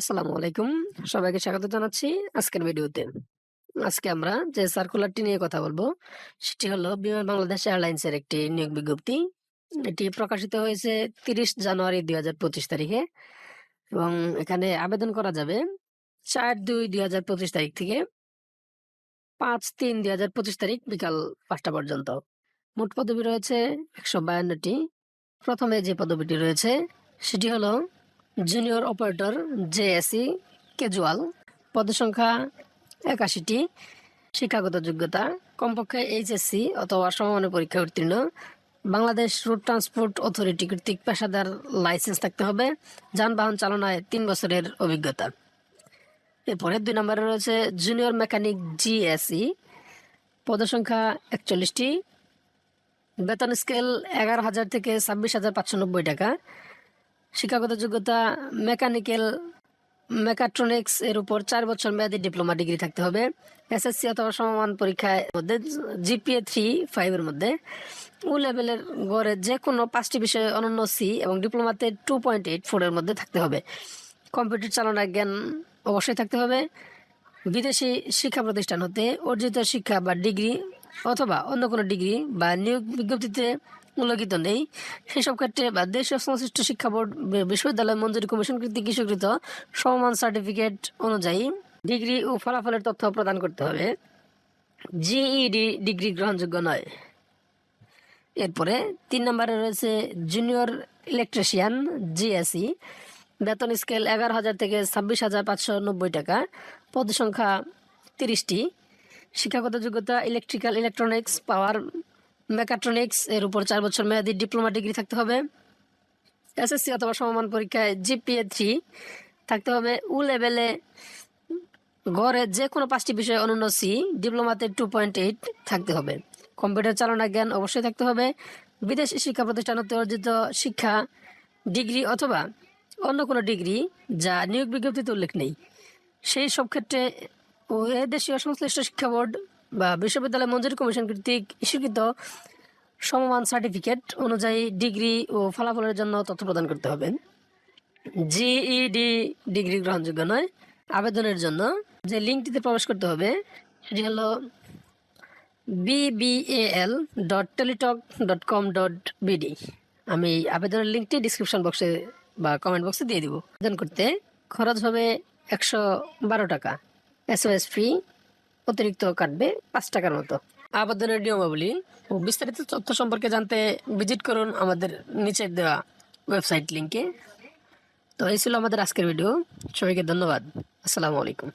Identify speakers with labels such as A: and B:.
A: আসসালামু আলাইকুম সবাইকে স্বাগত জানাচ্ছি আজকের ভিডিওতে আজকে আমরা যে সার্কুলারটি নিয়ে কথা বলবো সেটি হলো বিমান বাংলাদেশ এয়ারলাইন্সের একটি নিয়োগ বিজ্ঞপ্তি এটি প্রকাশিত হয়েছে তিরিশ জানুয়ারি দুই হাজার পঁচিশ তারিখে এবং এখানে আবেদন করা যাবে চার দুই দুই হাজার পঁচিশ তারিখ থেকে পাঁচ তিন দুই হাজার পঁচিশ তারিখ বিকাল পাঁচটা পর্যন্ত মোট পদবি রয়েছে একশো বায়ান্নটি প্রথমে যে পদবিটি রয়েছে সেটি হলো জুনিয়র অপারেটর জেএসি ক্যাজুয়াল পদসংখ্যা একাশিটি শিক্ষাগত যোগ্যতা কমপক্ষে এইচএসসি e অথবা সমমানের পরীক্ষা উত্তীর্ণ বাংলাদেশ রোড ট্রান্সপোর্ট অথরিটি কর্তৃক পেশাদার লাইসেন্স থাকতে হবে যানবাহন চালনায় তিন বছরের অভিজ্ঞতা এরপরে দুই নম্বরে রয়েছে জুনিয়র মেকানিক জিএসি পদসংখ্যা একচল্লিশটি বেতন স্কেল এগারো হাজার থেকে ছাব্বিশ হাজার পাঁচশো নব্বই টাকা শিক্ষাগত যোগ্যতা মেকানিক্যাল মেকাট্রনিক্স এর উপর চার বছর মেয়াদী ডিপ্লোমা ডিগ্রি থাকতে হবে এসএসসি অথবা সমমান পরীক্ষায় মধ্যে জিপিএ থ্রি ফাইভের মধ্যে ও লেভেলের গড়ে যে কোনো পাঁচটি বিষয়ে অনন্য সি এবং ডিপ্লোমাতে টু পয়েন্ট এইট ফোরের মধ্যে থাকতে হবে কম্পিউটার চালনার জ্ঞান অবশ্যই থাকতে হবে বিদেশি শিক্ষা প্রতিষ্ঠান হতে অর্জিত শিক্ষা বা ডিগ্রি অথবা অন্য কোনো ডিগ্রি বা নিয়োগ বিজ্ঞপ্তিতে উল্লেখিত নেই সেসব ক্ষেত্রে বা দেশীয় সংশ্লিষ্ট শিক্ষা বোর্ড বিশ্ববিদ্যালয় মঞ্জুরি কমিশন কর্তৃক স্বীকৃত সমমান সার্টিফিকেট অনুযায়ী ডিগ্রি ও ফলাফলের তথ্য প্রদান করতে হবে জিইডি ডিগ্রি গ্রহণযোগ্য নয় এরপরে তিন নম্বরে রয়েছে জুনিয়র ইলেকট্রিশিয়ান জিএসি বেতন স্কেল এগারো হাজার থেকে ছাব্বিশ হাজার পাঁচশো নব্বই টাকা পদ সংখ্যা তিরিশটি শিক্ষাগত যোগ্যতা ইলেকট্রিক্যাল ইলেকট্রনিক্স পাওয়ার মেকাট্রনিক্স এর উপর চার বছর মেয়াদি ডিপ্লোমা ডিগ্রি থাকতে হবে এসএসসি অথবা সমমান পরীক্ষায় জিপিএ থ্রি থাকতে হবে উ লেভেলে গড়ে যে কোনো পাঁচটি বিষয়ে অনন্য সি ডিপ্লোমাতে টু পয়েন্ট এইট থাকতে হবে কম্পিউটার চালনা জ্ঞান অবশ্যই থাকতে হবে বিদেশি শিক্ষা প্রতিষ্ঠানতে অর্জিত শিক্ষা ডিগ্রি অথবা অন্য কোনো ডিগ্রি যা নিয়োগ বিজ্ঞপ্তিতে উল্লেখ নেই সেই সব ক্ষেত্রে এ দেশীয় সংশ্লিষ্ট শিক্ষা বোর্ড বা বিশ্ববিদ্যালয় মঞ্জুরি কমিশন কর্তৃক স্বীকৃত সমমান সার্টিফিকেট অনুযায়ী ডিগ্রি ও ফলাফলের জন্য তথ্য প্রদান করতে হবে জিইডি ডিগ্রি গ্রহণযোগ্য নয় আবেদনের জন্য যে লিঙ্কটিতে প্রবেশ করতে হবে সেটি হলো BBL dot Teletalk dot com dot BD আমি আবেদনের লিঙ্কটি ডিসক্রিপশন বক্সে বা কমেন্ট বক্সে দিয়ে দিব আবেদন করতে খরচ হবে একশো বারো টাকা এসএমএস ফি অতিরিক্ত কাটবে পাঁচ টাকার মতো আবেদনের নিয়মাবলী ও বিস্তারিত তথ্য সম্পর্কে জানতে ভিজিট করুন আমাদের নিচের দেওয়া ওয়েবসাইট লিঙ্কে তো এই ছিল আমাদের আজকের ভিডিও সবাইকে ধন্যবাদ আসসালামু আলাইকুম